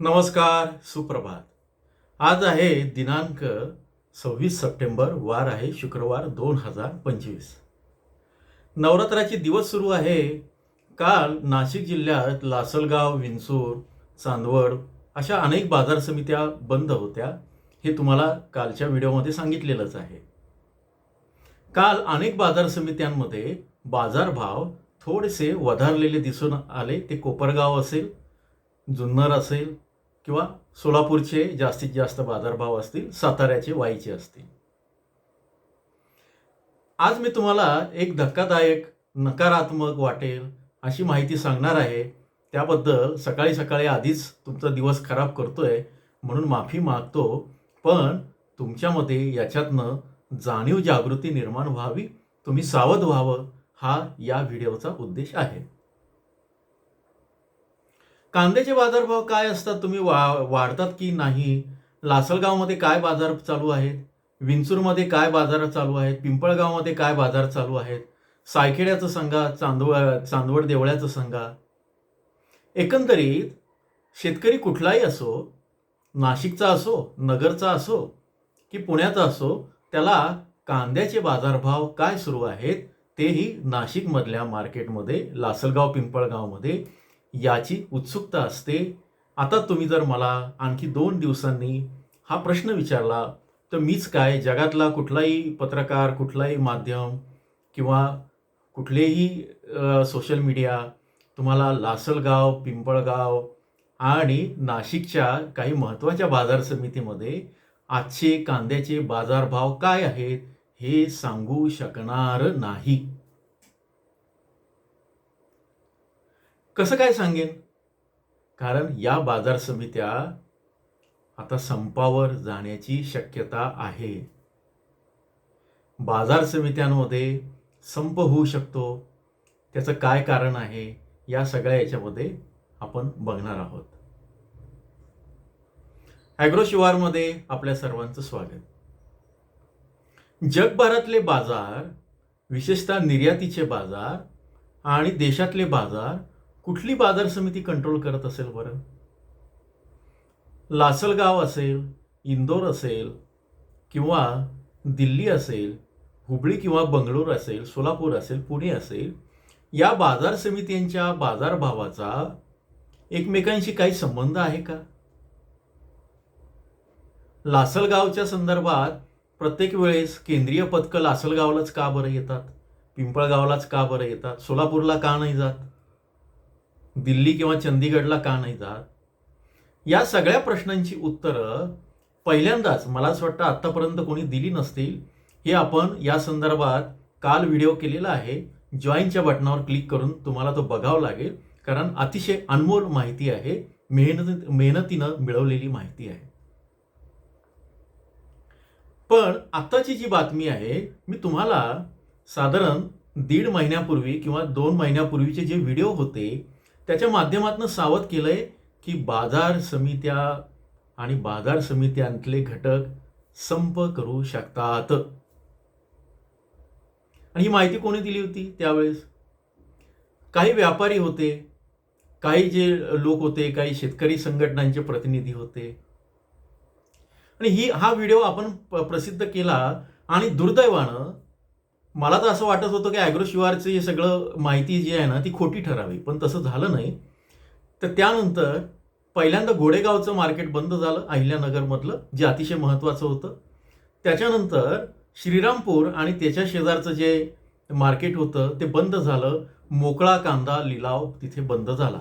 नमस्कार सुप्रभात. आज आहे दिनांक सव्वीस सप्टेंबर वार आहे शुक्रवार दोन हजार पंचवीस. नवरात्राचे दिवस सुरू आहे. काल नाशिक जिल्ह्यात लासलगाव विंचूर चांदवड अशा अनेक बाजार समित्या बंद होत्या हे तुम्हाला कालच्या व्हिडिओमध्ये सांगितलेलंच आहे. काल अनेक बाजार समित्यांमध्ये बाजारभाव थोडेसे वधारलेले दिसून आले. ते कोपरगाव असेल जुन्नर असेल किंवा सोलापूरचे जास्तीत जास्त बाजारभाव असतील साताऱ्याचे वाईचे असतील. आज मी तुम्हाला एक धक्कादायक नकारात्मक वाटेल अशी माहिती सांगणार आहे. त्याबद्दल सकाळी सकाळी आधीच तुमचा दिवस खराब करतोय म्हणून माफी मागतो. पण तुमच्यामध्ये याच्यातनं जाणीव जागृती निर्माण व्हावी तुम्ही सावध व्हावं हा या व्हिडिओचा उद्देश आहे. कांद्याचे बाजारभाव काय असतात? तुम्ही वा वाढतात की नाही? लासलगावमध्ये काय बाजार चालू आहेत? विंचूरमध्ये काय बाजार चालू आहेत? पिंपळगावमध्ये काय बाजार चालू आहेत? सायखेड्याचं सांगा चांदव चांदवड देवळ्याचं सांगा. एकंदरीत शेतकरी कुठलाही असो नाशिकचा असो नगरचा असो की पुण्याचा असो त्याला कांद्याचे बाजारभाव काय सुरू आहेत? तेही नाशिकमधल्या मार्केटमध्ये लासलगाव पिंपळगावमध्ये याची उत्सुकता असते. आता तुम्ही जर मला आणखी दोन दिवसांनी हा प्रश्न विचारला तर मीच काय? जगातला कुठलाही पत्रकार कुठलाही माध्यम किंवा कुठलेही सोशल मीडिया तुम्हाला लासलगाव पिंपळगाव आणि नाशिकच्या काही महत्त्वाच्या बाजार समितीमध्ये आजचे कांद्याचे बाजारभाव काय आहेत हे सांगू शकणार नाही. कसं काय सांगेन? कारण या बाजार समित्या आता संपावर जाण्याची शक्यता आहे. बाजार समित्यांमध्ये संप होऊ शकतो. त्याचं काय कारण आहे? या सगळ्या याच्यामध्ये आपण बघणार आहोत. ॲग्रो शिवारमध्ये आपल्या सर्वांचं स्वागत. जगभरातले बाजार विशेषतः निर्यातीचे बाजार आणि देशातले बाजार कुठली बाजार समिती कंट्रोल करत असेल बरं? लासलगाव असेल इंदोर असेल किंवा दिल्ली असेल हुबळी किंवा बंगळूर असेल सोलापूर असेल पुणे असेल या बाजार समित्यांच्या बाजारभावाचा एकमेकांशी काही संबंध आहे का? लासलगावच्या संदर्भात प्रत्येक वेळेस केंद्रीय पथकं लासलगावलाच का बरं येतात? पिंपळगावलाच का बरं येतात? सोलापूरला का नाही जात? दिल्ली किंवा चंदीगडला का नाही जात? या सगळ्या प्रश्नांची उत्तरं पहिल्यांदाच मला असं वाटतं आत्तापर्यंत कोणी दिली नसतील. हे आपण या संदर्भात काल व्हिडिओ केलेला आहे. जॉईनच्या बटनावर क्लिक करून तुम्हाला तो बघावा लागेल. कारण अतिशय अनमोल माहिती आहे. मेहनत मेहनतीनं मिळवलेली माहिती आहे. पण आत्ताची जी बातमी आहे मी तुम्हाला साधारण दीड महिन्यापूर्वी किंवा दोन महिन्यापूर्वीचे जे व्हिडिओ होते त्याच्या माध्यमातून सावध केलंय की बाजार समित्या आणि बाजार समित्यांतले घटक संप करू शकतात. आणि ही माहिती कोणी दिली होती त्यावेळेस? काही व्यापारी होते काही जे लोक होते काही शेतकरी संघटनांचे प्रतिनिधी होते. आणि ही हा व्हिडिओ आपण प्रसिद्ध केला आणि दुर्दैवानं मला तर असं वाटत होतं की ॲग्रोशिवारचं हे सगळं माहिती जी आहे ना ती खोटी ठरावी. पण तसं झालं नाही. तर त्यानंतर पहिल्यांदा घोडेगावचं मार्केट बंद झालं अहिल्यानगरमधलं जे अतिशय महत्त्वाचं होतं. त्याच्यानंतर श्रीरामपूर आणि त्याच्या शेजारचं जे मार्केट होतं ते बंद झालं. मोकळा कांदा लिलाव तिथे बंद झाला.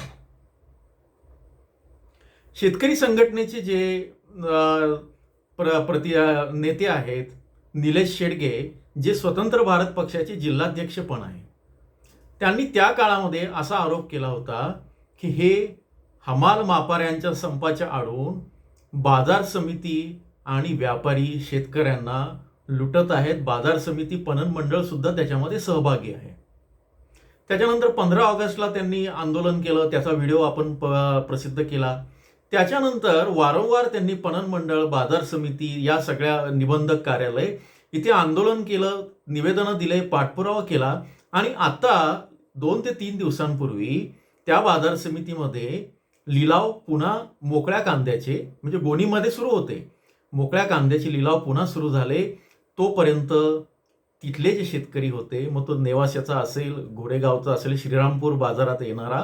शेतकरी संघटनेचे जे प्र प्रति नेते आहेत निलेश शेडगे जे स्वतंत्र भारत पक्षाचे जिल्हाध्यक्ष पण आहे. त्यांनी त्या काळामध्ये असा आरोप केला होता की हे हमाल मापाऱ्यांच्या संपाच्या आडून बाजार समिती आणि व्यापारी शेतकऱ्यांना लुटत आहेत. बाजार समिती पणन मंडळ सुद्धा त्याच्यामध्ये सहभागी आहे. त्याच्यानंतर पंधरा ऑगस्टला त्यांनी आंदोलन केलं. त्याचा व्हिडिओ आपण प- प्रसिद्ध केला. त्याच्यानंतर वारंवार त्यांनी पणन मंडळ बाजार समिती या सगळ्या निबंधक कार्यालय इथे आंदोलन केलं निवेदनं दिले पाठपुरावा केला आणि आता दोन ते तीन दिवसांपूर्वी त्या बाजार समितीमध्ये लिलाव पुन्हा मोकळ्या कांद्याचे म्हणजे गोणीमध्ये सुरू होते. मोकळ्या कांद्याचे लिलाव पुन्हा सुरू झाले. तोपर्यंत तिथले जे शेतकरी होते मग तो नेवाशाचा असेल घोडेगावचा असेल श्रीरामपूर बाजारात येणारा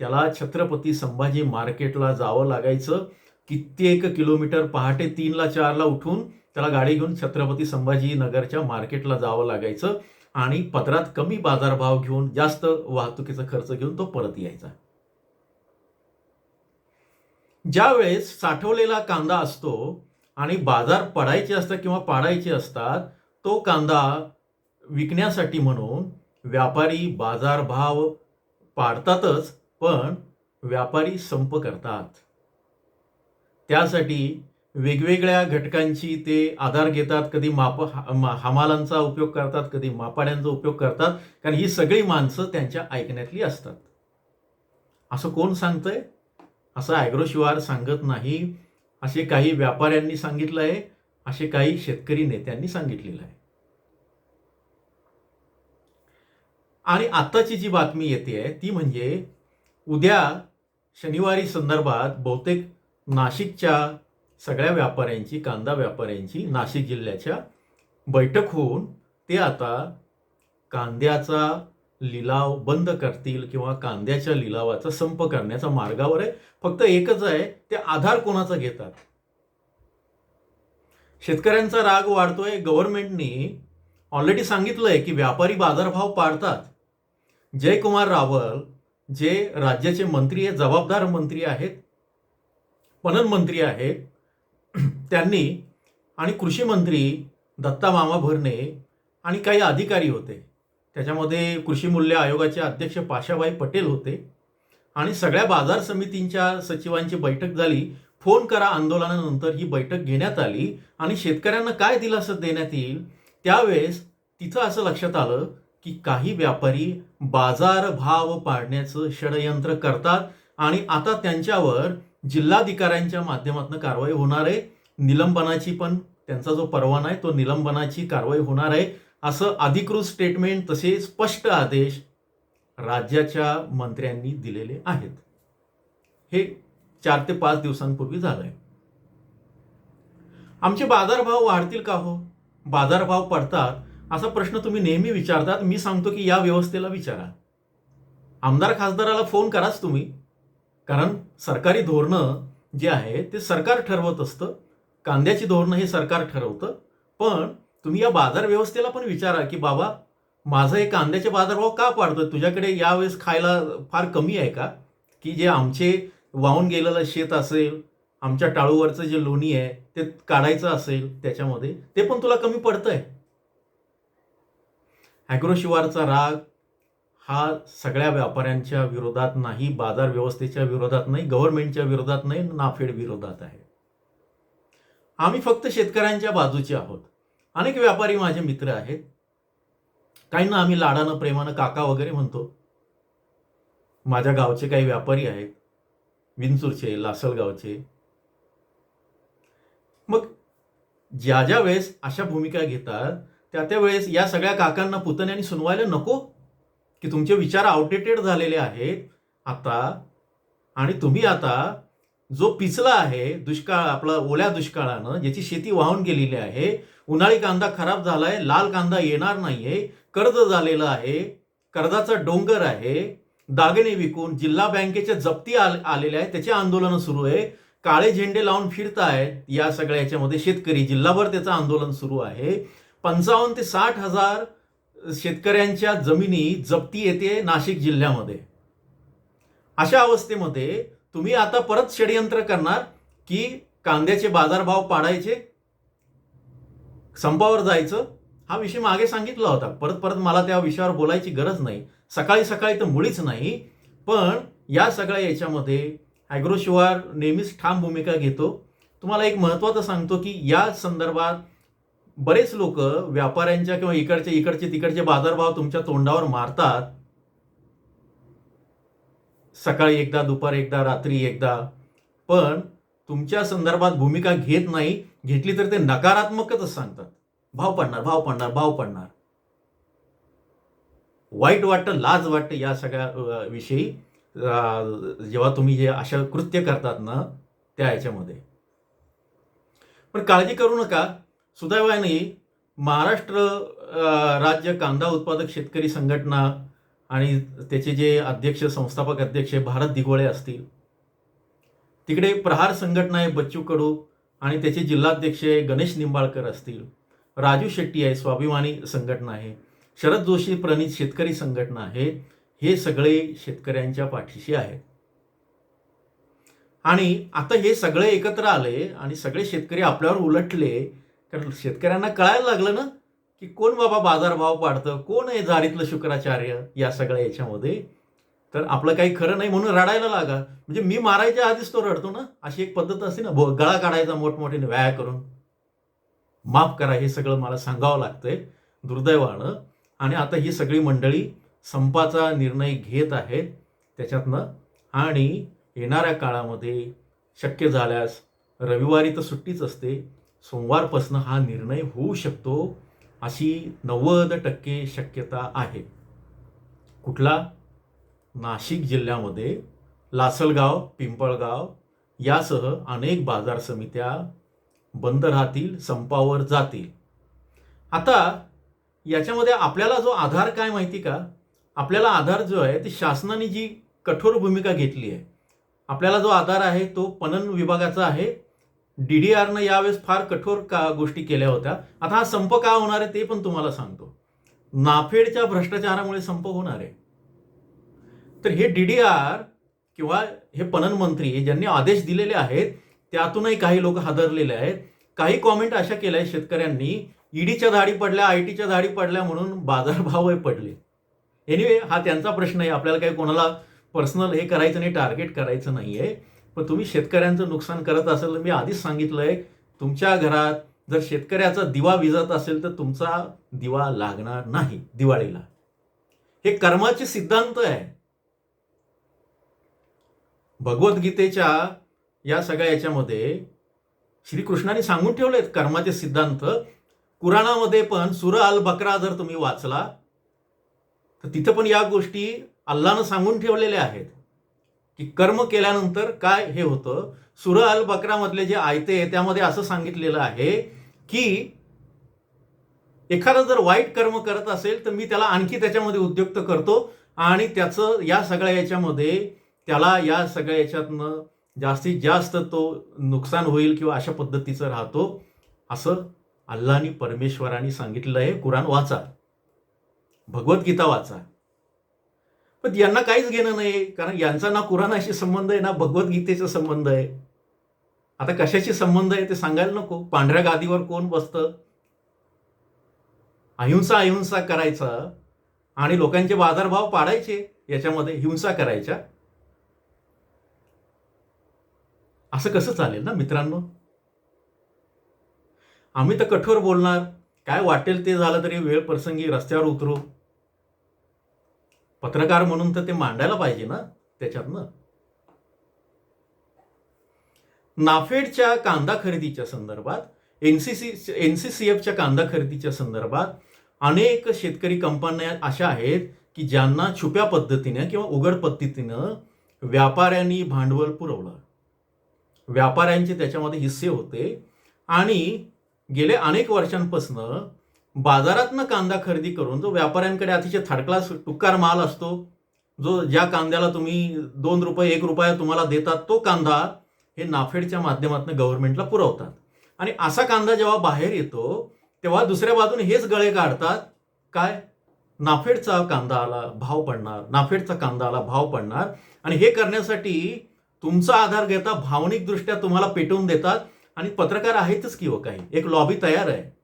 त्याला छत्रपती संभाजी मार्केटला जावं लागायचं. कित्येक किलोमीटर पहाटे तीनला चारला उठून त्याला गाडी घेऊन छत्रपती संभाजी नगरच्या मार्केटला जावं लागायचं आणि पदरात कमी बाजारभाव घेऊन जास्त वाहतुकीचा खर्च घेऊन तो परत यायचा. ज्या वेळेस साठवलेला कांदा असतो आणि बाजार पडायचे असतात किंवा पाडायचे असतात तो कांदा विकण्यासाठी म्हणून व्यापारी बाजारभाव पाडतातच पण व्यापारी संप करतात. त्यासाठी वेगवेगळ्या घटकांची ते आधार घेतात कधी माप हमालांचा उपयोग करतात कधी मापाड्यांचा उपयोग करतात कारण ही सगळी माणसं त्यांच्या ऐकण्यातली असतात. असं कोण सांगतंय? असं ॲग्रोशिवार सांगत नाही. असे काही व्यापाऱ्यांनी सांगितलं आहे असे काही शेतकरी नेत्यांनी सांगितलेलं आहे. आणि आत्ताची जी बातमी येते आहे ती म्हणजे उद्या शनिवारी संदर्भात बहुतेक नाशिकच्या सगळ्या व्यापाऱ्यांची कांदा व्यापाऱ्यांची नाशिक जिल्ह्याच्या बैठक होऊन ते आता कांद्याचा लिलाव बंद करतील किंवा कांद्याच्या लिलावाचा संप करण्याचा मार्गावर आहे. फक्त एकच आहे ते आधार कोणाचा घेतात? शेतकऱ्यांचा राग वाढतोय. गव्हर्नमेंटनी ऑलरेडी सांगितलंय की व्यापारी बाजारभाव पाडतात. जयकुमार रावल जे राज्याचे मंत्री आहेत जबाबदार मंत्री आहेत पणन मंत्री आहेत त्यांनी आणि कृषी मंत्री दत्ता मामा भरणे आणि काही अधिकारी होते. त्याच्यामध्ये कृषी मूल्य आयोगाचे अध्यक्ष पाशाबाई पटेल होते आणि सगळ्या बाजार समितींच्या सचिवांची बैठक झाली. फोन करा आंदोलनानंतर ही बैठक घेण्यात आली आणि शेतकऱ्यांना काय दिलासा देण्यात येईल त्यावेळेस तिथं असं लक्षात आलं की काही व्यापारी बाजार भाव पाडण्याचं षडयंत्र करतात आणि आता त्यांच्यावर जिल्हाधिकाऱ्यांच्या माध्यमातून कारवाई होणार आहे. निलंबनाची पण त्यांचा जो परवाना आहे तो निलंबनाची कारवाई होणार आहे असं अधिकृत स्टेटमेंट तसे स्पष्ट आदेश राज्याच्या मंत्र्यांनी दिलेले आहेत. हे चार ते पाच दिवसांपूर्वी झालंय. आमचे बाजारभाव वाढतील का हो? बाजारभाव पडतात असा प्रश्न तुम्ही नेहमी विचारतात. मी सांगतो की या व्यवस्थेला विचारा. आमदार खासदाराला फोन कराच तुम्ही. कारण सरकारी धोरणं जे आहे ते सरकार ठरवत असतं. कांद्याची धोरणं हे सरकार ठरवतं. पण तुम्ही या बाजार व्यवस्थेला पण विचारा की बाबा माझा हे कांद्याचे बाजारभाव का पाडतोय? तुझ्याकडे यावेळेस खायला फार कमी आहे का? की जे आमचे वाहून गेलेलं शेत असेल आमच्या टाळूवरचं जे लोणी आहे ते काढायचं असेल त्याच्यामध्ये ते पण तुला कमी पडतंय? ॲग्रोशिवारचा राग हा सगळ्या व्यापाऱ्यांच्या विरोधात नाही बाजार व्यवस्थेच्या विरोधात नाही गव्हर्नमेंटच्या विरोधात नाही नाफेड विरोधात आहे. आम्ही फक्त शेतकऱ्यांच्या बाजूचे आहोत. अनेक व्यापारी माझे मित्र आहेत. काहींना आम्ही लाडानं प्रेमानं काका वगैरे म्हणतो. माझ्या गावचे काही व्यापारी आहेत. विंचूरचे लासलगावचे. मग ज्या ज्या वेळेस अशा भूमिका घेतात त्या त्या वेळेस या सगळ्या काकांना पुतण्याने सुनवायला नको? की तुमचे विचार आउटडेटेड झालेले आहेत आता. आणि तुम्ही आता जो पिचला आहे दुष्काळ आपला ओल्या दुष्काळानं ज्याची शेती वाहून गेलेली आहे उन्हाळी कांदा खराब झालाय लाल कांदा येणार नाहीये कर्ज झालेलं आहे कर्जाचा डोंगर आहे दागिने विकून जिल्हा बँकेच्या जप्ती आल- आलेल्या आहेत त्याचे आंदोलन सुरू आहे काळे झेंडे लावून फिरतायत या सगळ्या याच्यामध्ये शेतकरी जिल्हाभर त्याचं आंदोलन सुरू आहे. पंचावन्न ते साठ हजार शेतकऱ्यांच्या जमिनी जप्ती येते नाशिक जिल्ह्यामध्ये. अशा अवस्थेमध्ये तुम्ही आता परत षडयंत्र करणार की कांद्याचे बाजारभाव पाडायचे संपावर जायचं? हा विषय मागे सांगितला होता. परत परत मला त्या विषयावर बोलायची गरज नाही. सकाळी सकाळी तर मुळीच नाही. पण या सगळ्या याच्यामध्ये ॲग्रोशिवार नेहमीच ठाम भूमिका घेतो. तुम्हाला एक महत्त्वाचं सांगतो की या संदर्भात बरेच लोक व्यापाऱ्यांच्या किंवा इकडचे इकडचे तिकडचे बाजारभाव तुमच्या तोंडावर मारतात. सकाळी एकदा दुपारी एकदा रात्री एकदा. पण तुमच्या संदर्भात भूमिका घेत नाही घेतली तर ते नकारात्मकच सांगतात. भाव पडणार भाव पडणार भाव पडणार. वाईट वाटतं लाज वाटतं या सगळ्या विषयी. जेव्हा तुम्ही जे अशा कृत्य करतात ना त्या ह्याच्यामध्ये पण काळजी करू नका. सुदैवाने महाराष्ट्र राज्य कांदा उत्पादक शेतकरी संघटना आणि त्याचे जे अध्यक्ष संस्थापक अध्यक्ष भारत दिघोळे असतील. तिकडे प्रहार संघटना आहे बच्चू कडू आणि त्याचे जिल्हाध्यक्ष आहे गणेश निंबाळकर असतील. राजू शेट्टी आहे स्वाभिमानी संघटना आहे. शरद जोशी प्रणित शेतकरी संघटना आहे. हे सगळे शेतकऱ्यांच्या पाठीशी आहेत. आणि आता हे सगळे एकत्र आले आणि सगळे शेतकरी आपल्यावर उलटले कारण शेतकऱ्यांना कळायला लागलं ना की कोण बाबा बाजारभाव पाडतं कोण आहे जारीतलं शुक्राचार्य या सगळ्या याच्यामध्ये? तर आपलं काही खरं नाही म्हणून रडायला लागा. म्हणजे मी मारायच्या आधीच तो रडतो ना. अशी एक पद्धत असते ना भो- गळा काढायचा मोठमोठ्याने व्याया करून. माफ करा हे सगळं मला सांगावं लागतंय दुर्दैवानं. आणि आता ही सगळी मंडळी संपाचा निर्णय घेत आहेत त्याच्यातनं. आणि येणाऱ्या काळामध्ये शक्य झाल्यास रविवारी तर सुट्टीच असते. सोमवारपासून हा निर्णय होऊ शकतो अशी नव्वद टक्के शक्यता आहे. कुठला? नाशिक जिल्ह्यामध्ये लासलगाव पिंपळगाव यासह अनेक बाजार समित्या बंद राहतील संपावर जातील. आता याच्यामध्ये आपल्याला जो आधार काय माहिती का? आपल्याला आधार जो आहे ती शासनाने जी कठोर भूमिका घेतली आहे. आपल्याला जो आधार आहे तो पणन विभागाचा आहे. डी डी आरनं यावेळेस फार कठोर का गोष्टी केल्या होत्या. आता हा संप का होणार आहे ते पण तुम्हाला सांगतो. नाफेडच्या भ्रष्टाचारामुळे संप होणार आहे. तर हे डी डी आर किंवा हे पणन मंत्री ज्यांनी आदेश दिलेले आहेत त्यातूनही काही लोक हादरलेले आहेत. काही कॉमेंट अशा केल्या आहेत शेतकऱ्यांनी ईडीच्या धाडी पडल्या आय टीच्या धाडी पडल्या म्हणून बाजारभावही पडले. एनिवे हा त्यांचा प्रश्न आहे. आपल्याला काही कोणाला पर्सनल हे करायचं नाही टार्गेट करायचं नाही आहे पण तुम्ही शेतकऱ्यांचं नुकसान करत असेल तर मी आधीच सांगितलंय तुमच्या घरात जर शेतकऱ्याचा दिवा विजत असेल तर तुमचा दिवा लागणार नाही दिवाळीला. हे कर्माचे सिद्धांत आहे. भगवद्गीतेच्या या सगळ्या याच्यामध्ये श्रीकृष्णाने सांगून ठेवलेत कर्माचे सिद्धांत. कुराणामध्ये पण सुर अल बकरा जर तुम्ही वाचला तर तिथं पण या गोष्टी अल्लानं सांगून ठेवलेल्या आहेत. की कर्म केल्यानंतर काय हे होतं? सुर अल बकरामधले जे आयते त्यामध्ये असं सांगितलेलं आहे की एखादा जर वाईट कर्म करत असेल तर मी त्याला आणखी त्याच्यामध्ये उद्युक्त करतो आणि त्याचं या सगळ्या याच्यामध्ये त्याला या सगळ्या याच्यातनं जास्तीत जास्त तो नुकसान होईल किंवा अशा पद्धतीचं राहतो. असं अल्लानी परमेश्वराने सांगितलेलं आहे. कुराण वाचा. भगवद्गीता वाचा. पण यांना काहीच घेणं नाही कारण यांचा ना कुराणाशी संबंध आहे ना भगवद्गीतेचा संबंध आहे. आता कशाशी संबंध आहे ते सांगायला नको. पांढऱ्या गादीवर कोण बसतं? अहिंसा अहिंसा करायचा आणि लोकांचे बाजारभाव पाडायचे याच्यामध्ये हिंसा करायच्या. असं कसं चालेल ना मित्रांनो? आम्ही तर कठोर बोलणार. काय वाटेल ते झालं तरी वेळ प्रसंगी रस्त्यावर उतरू. पत्रकार म्हणून तर ते मांडायला पाहिजे ना त्याच्यातनं. नाफेडच्या कांदा खरेदीच्या संदर्भात एनसीसी एनसीसीएफच्या कांदा खरेदीच्या संदर्भात अनेक शेतकरी कंपन्या अशा आहेत की ज्यांना छुप्या पद्धतीनं किंवा उघड पद्धतीनं व्यापाऱ्यांनी भांडवल पुरवलं. व्यापाऱ्यांचे त्याच्यामध्ये हिस्से होते आणि गेले अनेक वर्षांपासून बाजारातनं कांदा खरेदी करून जो व्यापाऱ्यांकडे अतिशय थर्ड क्लास टुक्कार माल असतो जो ज्या कांद्याला तुम्ही दोन रुपये एक रुपया तुम्हाला देतात तो कांदा हे नाफेडच्या माध्यमातून गव्हर्नमेंटला पुरवतात. आणि असा कांदा जेव्हा बाहेर येतो तेव्हा दुसऱ्या बाजूने हेच गळे काढतात काय? नाफेडचा कांदा आला भाव पडणार नाफेडचा कांदा आला भाव पडणार. आणि हे करण्यासाठी तुमचा आधार घेता भावनिकदृष्ट्या तुम्हाला पेटवून देतात. आणि पत्रकार आहेतच की हो काही? एक लॉबी तयार आहे.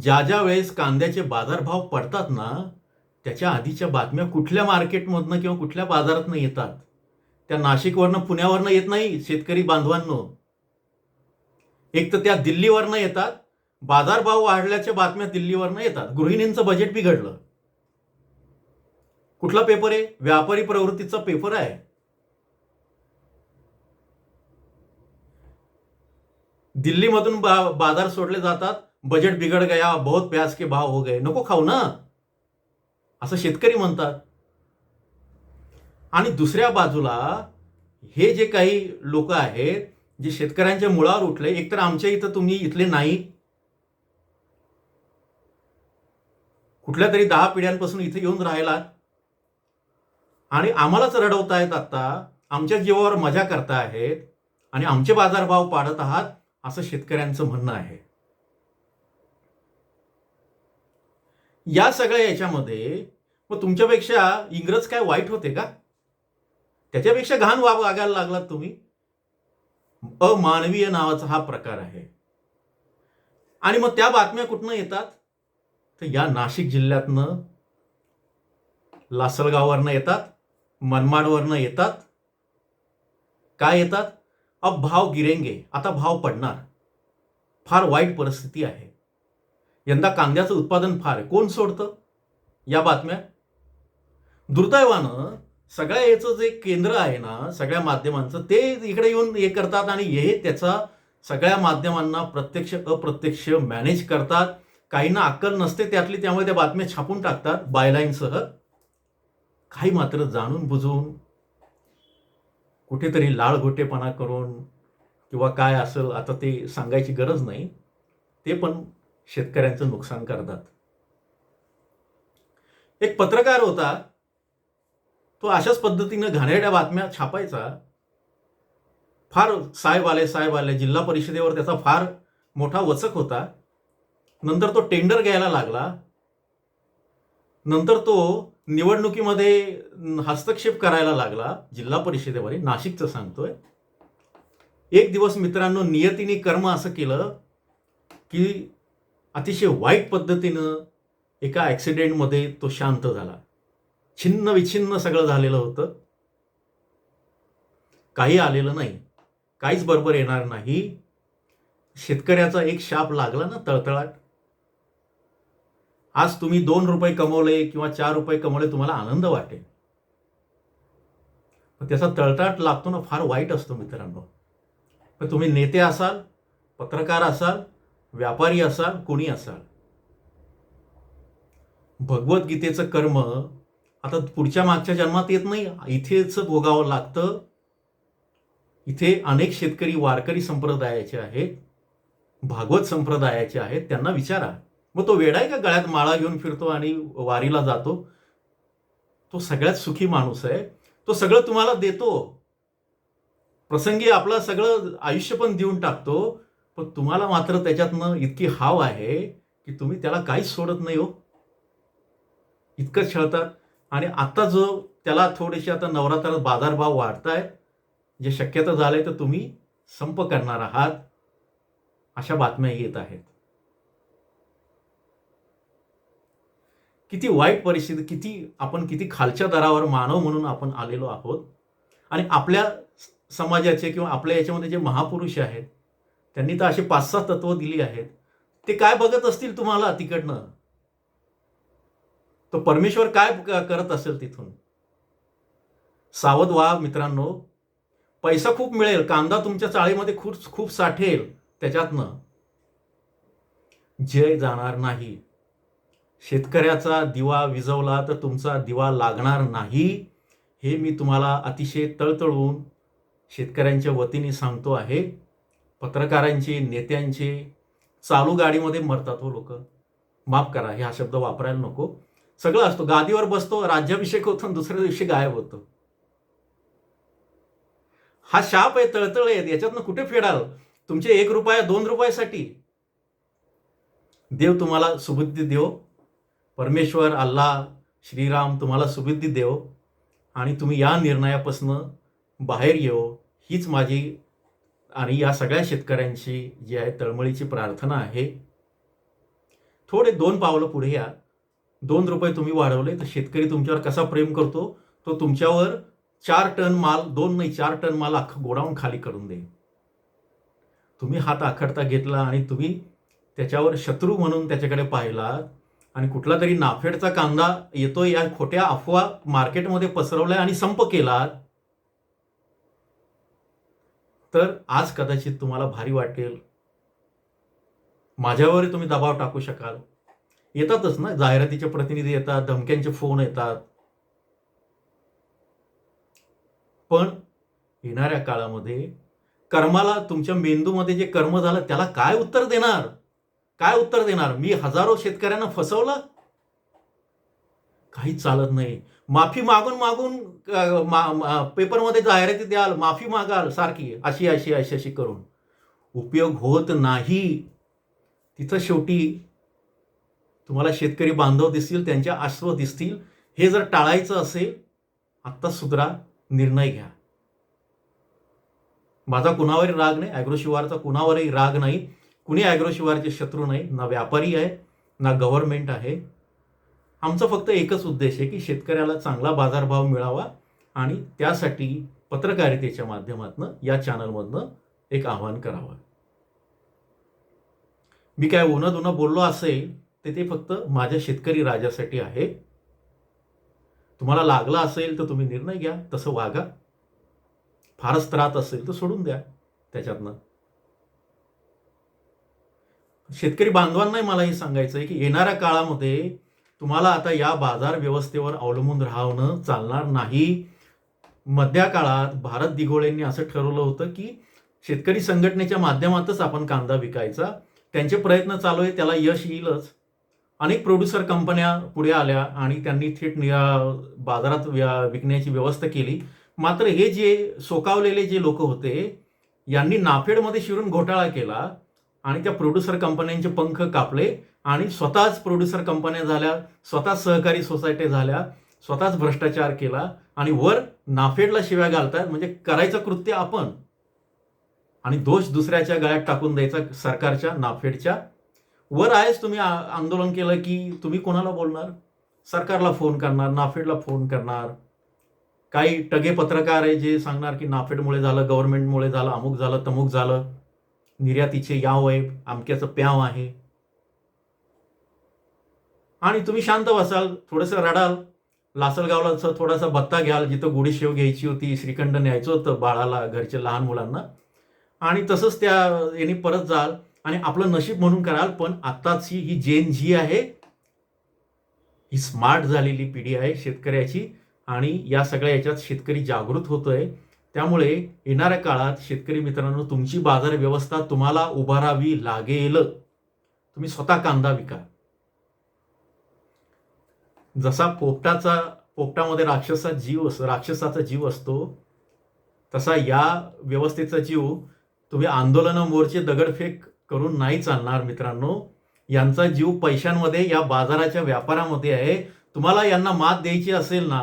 ज्या ज्या वेळेस कांद्याचे बाजारभाव पडतात ना त्याच्या आधीच्या बातम्या कुठल्या मार्केटमधनं किंवा कुठल्या बाजारातनं येतात? त्या नाशिकवरनं पुण्यावरनं येत नाही शेतकरी बांधवांनो. एक तर त्या दिल्लीवरनं येतात. बाजारभाव वाढल्याच्या बातम्या दिल्लीवरनं येतात. गृहिणींचं बजेट बिघडलं. कुठला पेपर आहे? व्यापारी प्रवृत्तीचा पेपर आहे. दिल्लीमधून बा बाजार सोडले जातात. बजेट बिघड गया बहुत प्याज के भाव हो गए। नको खाऊ ना। असं शेतकरी म्हणतात. आणि दुसऱ्या बाजूला हे जे काही लोक आहेत जे शेतकऱ्यांच्या मुळावर उठले एकतर आमच्या इथं तुम्ही इथले नाही. कुठल्या तरी दहा पिढ्यांपासून इथे येऊन राहिलात. आणि आम्हालाच रडवतायत आता आमच्या जीवावर मजा करता आहेत आणि आमचे बाजारभाव पाडत आहात असं शेतकऱ्यांचं म्हणणं आहे. या सगळ्या याच्यामध्ये मग तुमच्यापेक्षा इंग्रज काय वाईट होते का? त्याच्यापेक्षा घाण वा वागायला लागलात तुम्ही? अमानवीय नावाचा हा प्रकार आहे. आणि मग त्या बातम्या कुठनं येतात? तर या नाशिक जिल्ह्यातनं लासलगाववरनं येतात मनमाडवरनं येतात. काय येतात? अब भाव गिरेंगे आता भाव पडणार. फार वाईट परिस्थिती आहे. यंदा कांद्याचं उत्पादन फार आहे. कोण सोडतं? या बातम्या. दुर्दैवानं सगळ्या याचं जे केंद्र आहे ना सगळ्या माध्यमांचं ते इकडे येऊन हे करतात आणि हे त्याचा सगळ्या माध्यमांना प्रत्यक्ष अप्रत्यक्ष मॅनेज करतात. काहींना अक्कल नसते त्यातली त्यामुळे त्या बातम्या छापून टाकतात बायलाईनसह काही मात्र जाणून बुजून कुठेतरी लाळघोटेपणा करून किंवा काय असेल आता ते सांगायची गरज नाही. ते पण शेतकऱ्यांचं नुकसान करतात. एक पत्रकार होता तो अशाच पद्धतीनं घाणेरड्या बातम्या छापायचा. फार साहेब आले साहेब आले जिल्हा परिषदेवर त्याचा फार मोठा वचक होता. नंतर तो टेंडर घ्यायला लागला. नंतर तो निवडणुकीमध्ये हस्तक्षेप करायला लागला. जिल्हा परिषदेवर नाशिकचं सांगतोय. एक दिवस मित्रांनो नियतीने कर्म असं केलं की अतिशय वाईट पद्धतीनं एका ॲक्सिडेंटमध्ये तो शांत झाला. छिन्न विछिन्न सगळं झालेलं होतं. काही आलेलं नाही. काहीच बरोबर येणार नाही. शेतकऱ्याचा एक शाप लागला ना तळतळाट आज तुम्ही दोन रुपये कमवले किंवा चार रुपये कमवले तुम्हाला आनंद वाटेल. पण त्याचा तळतळाट लागतो ना फार वाईट असतो मित्रांनो. पण तुम्ही नेते असाल पत्रकार असाल व्यापारी असाल कोणी असाल. भगवद्गीतेचं कर्म आता पुढच्या मागच्या जन्मात येत नाही. इथेच भोगावं लागतं. इथे अनेक शेतकरी वारकरी संप्रदायाचे आहेत. भागवत संप्रदायाचे आहेत. त्यांना विचारा. मग तो वेडाय का? गळ्यात माळा घेऊन फिरतो आणि वारीला जातो? तो सगळ्यात सुखी माणूस आहे. तो सगळं तुम्हाला देतो. प्रसंगी आपलं सगळं आयुष्य पण देऊन टाकतो. पण तुम्हाला मात्र त्याच्यातनं इतकी हाव आहे की तुम्ही त्याला काहीच सोडत नाही हो. इतकंच खेळतात आणि आता जो त्याला थोडेसे आता नवरात्रात बाजारभाव वाढताय जे शक्यता झालंय तर तुम्ही संप करणार आहात अशा बातम्या येत आहेत. किती वाईट परिस्थिती किती आपण किती खालच्या दरावर मानव म्हणून आपण आलेलो आहोत. आणि आपल्या समाजाचे किंवा आपल्या याच्यामध्ये जे महापुरुष आहेत त्यांनी तर असे पाच सहा तत्व दिली आहेत. ते काय बघत असतील तुम्हाला तिकडनं? तो परमेश्वर काय करत असेल तिथून? सावध व्हा मित्रांनो. पैसा खूप मिळेल. कांदा तुमच्या चाळीमध्ये खूप खूप साठेल त्याच्यातनं. जय जाणार नाही. शेतकऱ्याचा दिवा विजवला तर तुमचा दिवा लागणार नाही. हे मी तुम्हाला अतिशय तळतळून शेतकऱ्यांच्या वतीने सांगतो आहे. पत्रकारांची नेत्यांची चालू गाडीमध्ये मरतात हो लोक. माफ करा हे हा शब्द वापरायला नको. सगळं असतो. गादीवर बसतो राज्याभिषेक होतो आणि दुसऱ्या दिवशी गायब होतो. हा शाप आहे तळतळ आहे. याच्यातनं कुठे फेडाल? तुमचे एक रुपया दोन रुपयासाठी. देव तुम्हाला सुबुद्धी देव. परमेश्वर अल्लाह श्रीराम तुम्हाला सुबुद्धी देव. आणि तुम्ही या निर्णयापासून बाहेर येऊ हीच माझी आणि या सगळ्या शेतकऱ्यांची जी आहे तळमळीची प्रार्थना आहे थोडे दोन पावलं पुढे या. दोन रुपये तुम्ही वाढवले तर शेतकरी तुमच्यावर कसा प्रेम करतो तो तुमच्यावर चार टन माल दोन नाही चार टन माल अख्खं गोडाऊन खाली करून देईल. तुम्ही हात आखडता घेतला आणि तुम्ही त्याच्यावर शत्रू म्हणून त्याच्याकडे पाहिलात आणि कुठला तरी नाफेडचा कांदा येतो या खोट्या अफवा मार्केटमध्ये पसरवल्या आणि संप केलात तर आज कदाचित तुम्हाला भारी वाटेल. माझ्यावर तुम्ही दबाव टाकू शकाल. येतातच ना? जाहिरातीचे प्रतिनिधी येतात धमक्यांचे फोन येतात. पण येणाऱ्या काळामध्ये कर्माला तुमच्या मेंदूमध्ये जे कर्म झालं त्याला काय उत्तर देणार? काय उत्तर देणार? मी हजारो शेतकऱ्यांना फसवलं? काहीच चालत नाही. माफी मागून मागून मा- पेपरमध्ये जाहिराती द्याल माफी मागाल सारखी अशी अशी अशी अशी करून. उपयोग होत नाही. तिथं शेवटी तुम्हाला शेतकरी बांधव दिसतील त्यांच्या अश्व दिसतील. हे जर टाळायचं असेल आत्ता सुधरा निर्णय घ्या. माझा कुणावरही राग नाही ॲग्रोशिवारचा कुणावरही राग नाही. कुणी ॲग्रोशिवारचे शत्रू नाही ना व्यापारी आहे ना गव्हर्नमेंट आहे. आमचा फक्त एकच उद्देश आहे की शेतकऱ्याला चांगला बाजारभाव मिळावा आणि त्यासाठी पत्रकारितेच्या माध्यमातून या चॅनलमधनं एक आवाहन करावं. मी काय उन्हा दुनं बोललो असेल तर ते फक्त माझ्या शेतकरी राजासाठी आहे. तुम्हाला लागला असेल तर तुम्ही निर्णय घ्या तसं वागा. फारच त्रास असेल तर सोडून द्या त्याच्यातनं. शेतकरी बांधवांनाही मला हे सांगायचं आहे की येणाऱ्या काळामध्ये तुम्हाला आता या बाजार व्यवस्थेवर अवलंबून राहणं चालणार नाही. मध्या काळात भारत दिघोळेंनी असं ठरवलं होतं की शेतकरी संघटनेच्या माध्यमातच आपण कांदा विकायचा. त्यांचे प्रयत्न चालू आहे त्याला यश येईलच. अनेक प्रोड्युसर कंपन्या पुढे आल्या आणि त्यांनी थेट निया- बाजारात व्या- विकण्याची व्यवस्था केली. मात्र हे जे सोकावलेले जे लोक होते यांनी नाफेडमध्ये शिरून घोटाळा केला आणि त्या प्रोड्युसर कंपन्यांचे पंख कापले. आणि स्वतःच प्रोड्युसर कंपन्या झाल्या स्वतः सहकारी सोसायटी झाल्या स्वतःच भ्रष्टाचार केला आणि वर नाफेडला शिव्या घालतात म्हणजे करायचं कृत्य आपण. आणि दोष दुसऱ्याच्या गळ्यात टाकून द्यायचा सरकारच्या नाफेडच्या. वर आहेच तुम्ही आंदोलन केलं की तुम्ही कोणाला बोलणार? सरकारला फोन करणार नाफेडला फोन करणार. काही टगे पत्रकार आहे जे सांगणार की नाफेडमुळे झालं गव्हर्नमेंटमुळे झालं अमुक झालं तमुक झालं. निर्यातीचे याव आहे अमक्याचं प्याव आहे. आणि तुम्ही शांत बसाल थोडंसं रडाल. लासलगावला थोडासा भत्ता घ्याल जिथं गोडी शेव घ्यायची होती श्रीखंड न्यायचं होतं बाळाला घरच्या लहान मुलांना. आणि तसंच त्या यांनी परत जाल आणि आपलं नशीब म्हणून कराल पण आत्ताच ही जेन जी आहे. ही स्मार्ट झालेली पिढी आहे शेतकऱ्याची आणि या सगळ्या याच्यात शेतकरी जागृत होतोय. त्यामुळे येणाऱ्या काळात शेतकरी मित्रांनो तुमची बाजार व्यवस्था तुम्हाला उभारावी लागेल. तुम्ही स्वतः कांदा विका. जसा पोपटाचा पोपटामध्ये राक्षसा जीव अस राक्षसाचा जीव असतो तसा या व्यवस्थेचा जीव तुम्ही आंदोलन मोर्चे दगडफेक करून नाही चालणार मित्रांनो. यांचा जीव पैशांमध्ये या बाजाराच्या व्यापारामध्ये आहे. तुम्हाला यांना मात द्यायची असेल ना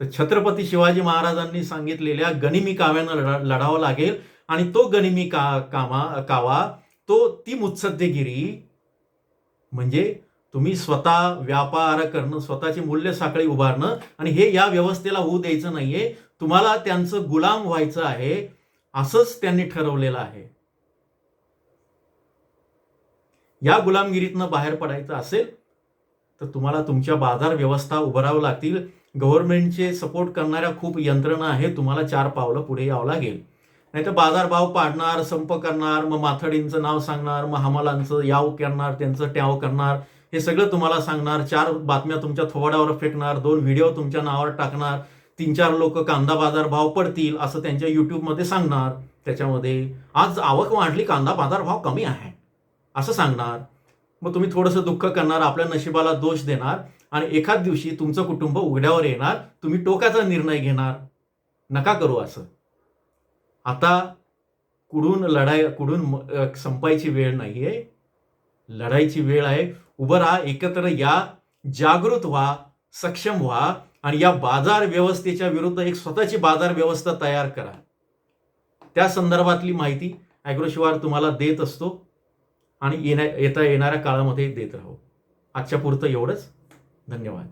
तर छत्रपती शिवाजी महाराजांनी सांगितलेल्या गनिमी काव्यानं लढा लढावं लागेल. आणि तो गनिमी का कामा कावा तो ती मुत्सद्देगिरी म्हणजे तुम्ही स्वतः व्यापार करणं स्वतःची मूल्य साखळी उभारणं आणि हे या व्यवस्थेला होऊ द्यायचं नाहीये. तुम्हाला त्यांचं गुलाम व्हायचं आहे असंच त्यांनी ठरवलेलं आहे. या गुलामगिरीतनं बाहेर पडायचं असेल तर तुम्हाला तुमच्या बाजार व्यवस्था उभारावं लागतील. गव्हर्नमेंटचे सपोर्ट करणाऱ्या खूप यंत्रणा आहे तुम्हाला चार पावलं पुढे यावं लागेल. नाहीतर बाजारभाव पाडणार संप करणार मग माथडींचं नाव सांगणार मग हमालांचं याव करणार त्यांचं ट्याव करणार हे सगळं तुम्हाला सांगणार चार बातम्या तुमच्या थोबाडावर फेकणार दोन व्हिडिओ तुमच्या नावावर टाकणार तीन चार लोक कांदा बाजार भाव पडतील असं त्यांच्या युट्यूबमध्ये सांगणार. त्याच्यामध्ये आज आवक वाढली कांदा बाजार भाव कमी आहे असं सांगणार. मग तुम्ही थोडंसं दुःख करणार आपल्या नशिबाला दोष देणार आणि एखाद दिवशी तुमचं कुटुंब उघड्यावर येणार तुम्ही टोकाचा निर्णय घेणार. नका करू असं. आता कुडून लढाई कुडून संपायची वेळ नाही आहे लढाईची वेळ आहे. उभं राहा एकत्र या जागृत व्हा सक्षम व्हा आणि या बाजार व्यवस्थेच्या विरुद्ध एक स्वतःची बाजार व्यवस्था तयार करा. त्या संदर्भातली माहिती ॲग्रोशिवार तुम्हाला देत असतो आणि येण्या येता येणाऱ्या काळामध्ये देत राहू. आजच्या पुरतं एवढंच. धन्यवाद.